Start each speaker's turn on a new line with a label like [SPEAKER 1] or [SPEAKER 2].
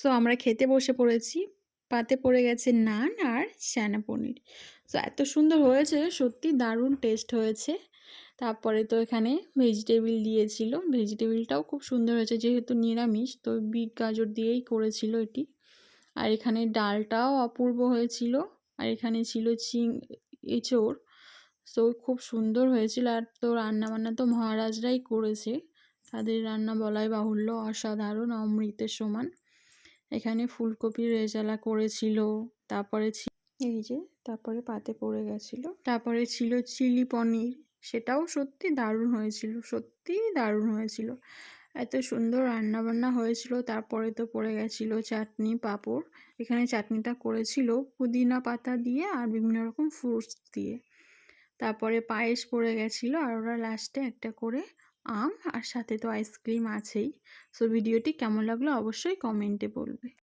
[SPEAKER 1] So আমরা খেতে বসে পড়েছি। পাতে পড়ে গেছে নান আর চানা পনির। তো এত সুন্দর হয়েছে, সত্যি দারুণ টেস্ট হয়েছে। তারপরে তো এখানে ভেজিটেবিল দিয়েছিল। ভেজিটেবিলটাও খুব সুন্দর হয়েছে, যেহেতু নিরামিষ, তো বিট গাজর দিয়েই করেছিল এটি। আর এখানে ডালটাও অপূর্ব হয়েছিল। আর এখানে ছিল চিং, এঁচোড়। সো খুব সুন্দর হয়েছিল। আর তো রান্নাবান্না তো মহারাজরাই করেছে। তাদের রান্না বলাই বাহুল্য, অসাধারণ, অমৃতের সমান। এখানে ফুলকপির রেজালা করেছিল তারপরে এই যে তারপরে পাতে পড়ে গেছিল। তারপরে ছিল চিলি পনির সেটাও সত্যি দারুণ হয়েছিল সত্যিই দারুণ হয়েছিল। এত সুন্দর রান্নাবান্না হয়েছিল তারপরে তো পড়ে গেছিল চাটনি পাঁপড়। এখানে চাটনিটা করেছিল পুদিনা পাতা দিয়ে আর বিভিন্ন রকম ফ্রুটস দিয়ে। তারপরে পায়েস পড়ে গেছিল আর ওরা লাস্টে একটা করে আম আর সাথে তো আইসক্রিম আছেই। সো ভিডিওটি কেমন লাগল অবশ্যই কমেন্টে বলবে।